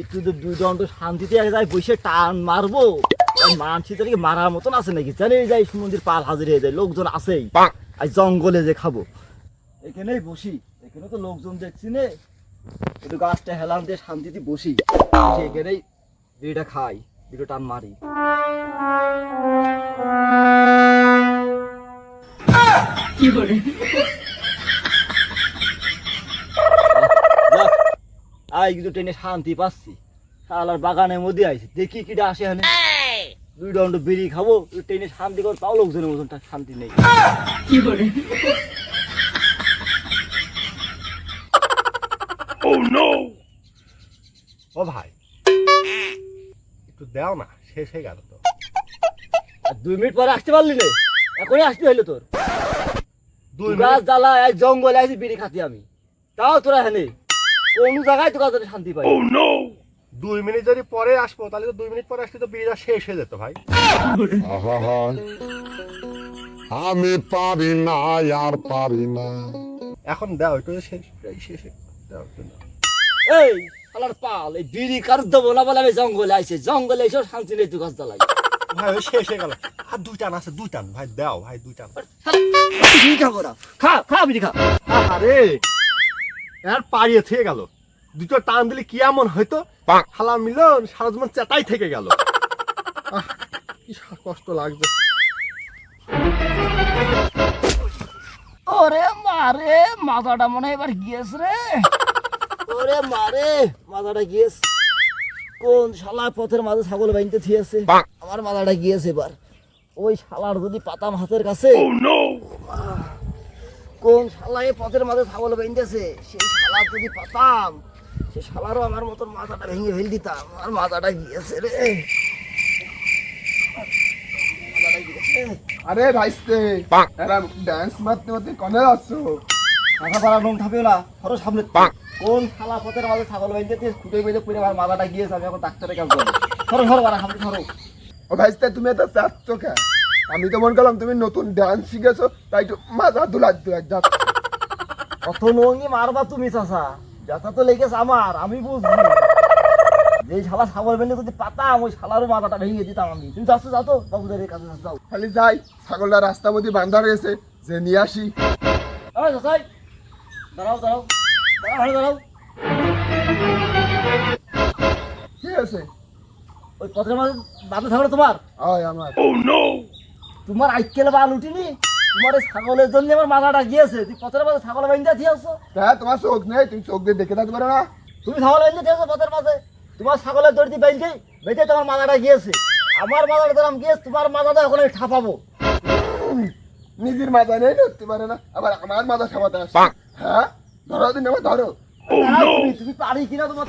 একটু তো দুই দণ্ড শান্তিতে এক জায়গায় বসে টান মারবো মানসি তো মারার মতন আছে নাকি? জানি যাই সমুদ্রের পাল হাজির হয়ে যায় লোকজন আছেই। আর জঙ্গলে যে খাব। এখানেই বসি এখানে তো লোকজন দেখছি নে। একটু গাছটা হেলান দিয়ে শান্তিতে বসি। এখানেই বিড়িটা খাই বিড়িটা টান মারি। যাক, আই কিন্তু ট্রেনে শান্তি পাচ্ছি। শালার বাগানের মধ্যে আইছি দেখি কিটা আসে এখানে। দুই দণ্ড বিড়ি খাব ট্রেনে শান্তি করে তাও লোকজনের মতন শান্তি নেই। ও ভাই একটু দাও না শেষ হয়ে গেল তো। আর দুই মিনিট পরে আসতে পারলি রে এখনই আসতে হইল তোর। দুই গাছ জ্বালা এই জঙ্গলে আইছি বিড়ি খাতি আমি। তাও তোরা হেনে কোন জায়গায় শান্তি পাই। দুই মিনিট যদি পরে আসব তাহলে তো দুই মিনিট পরে আসলে তো বিড়িটা শেষ হয়ে যেত ভাই। আমি পারি না আর পারি না। এখন দাও একটু শেষ প্রায় শেষে দাও একটু এই শালার পাল এই বিড়ি কার দেবো না বলে আমি জঙ্গলে আইছে। জঙ্গলে এসেও শান্তি নেই তুই গাছ জ্বালাই ভাই ওই শেষ হয়ে গেল। আর দুই টান আছে দুই টান। ভাই দাও ভাই দুই টান। খা খা বিড়ি খা। আরে আর পাড়িয়ে থেকে গেল। দুটো টান দিলে কি এমন হয়তো হালা মিলন সারা জীবন চেতাই থেকে গেল। কি কষ্ট লাগছে। ওরে মারে মাথাটা মনে হয় এবার গিয়েছে রে। ওরে মারে মাথাটা গিয়েছে। কোন শালা পথের মাঝে ছাগল বাইনতে থিয়েছে? আমার মাথাটা গিয়েছে এবার। ওই শালার যদি পাতাম হাতের কাছে। কোন শালা এই পথের মাঝে ছাগল বাইনতেছে সেই শালা যদি পাতাম সে শালারও আমার মতন মাথাটা ভেঙে ফেল দিতাম। আমার মাথাটা গিয়েছে রে। আরে ভাইস্তে এরা ডান্স মারতে মারতে কনে যাচ্ছ? মাথা পাড়া রং থাকবে না ধরো সামনে। কোন শালা পথের মাঝে ছাগল দিয়ে খুঁটে বেঁধে পড়ে আমার মাথাটা গিয়েছে আমি এখন ডাক্তারের কাছে যাব। ধরো ধরো বাড়া সামনে ধরো। ও ভাইস্তে তুমি এটা চাচ্ছ কে আমি তো মনে করলাম তুমি নতুন ডান্স শিখেছো তাই একটু মাথা দুলার দুলার যাচ্ছ। কত নঙ্গি মারবা তুমি চাষা ব্যথা তো লেগেছে আমার আমি বুঝছি। যে শালা ছাগল বেঁধে যদি পাতাম ওই শালারও মাথাটা ভেঙে দিতাম আমি। তুমি যাচ্ছ যাও তো বাবুদের কাছে যাও। খালি যাই ছাগলটা রাস্তার মধ্যে বান্ধা রয়েছে যে নিয়ে আসি। চাষাই দাঁড়াও দাঁড়াও দাঁড়াও দাঁড়াও। কি আছে ওই পথের মাঝে বাঁধে তোমার? আয় আমার। তোমার আইকেল বাল উঠিনি তোমার এই ছাগলের জন্য আমার মাথাটা গিয়েছে। তুই পথের মাঝে ছাগল বাইন্দা দিয়েছ। হ্যাঁ তোমার চোখ নেই তুমি চোখ দিয়ে দেখে থাকতে পারো না। তুমি ছাগল বাইন্দে দিয়েছ পথের মাঝে তোমার ছাগলের দড়ি বাইন্দে বেঁধে তোমার মাথাটা গিয়েছে। আমার মাথাটা দিলাম গিয়েছে তোমার মাথাটা এখন আমি ঠাপাবো। নিজের মাথা নেই ধরতে পারে না। আবার আমার মাথা সামাতে আসে হ্যাঁ? ধরো দিন আমার ধরো। তুমি, তুমি পারি কিনা তোমার?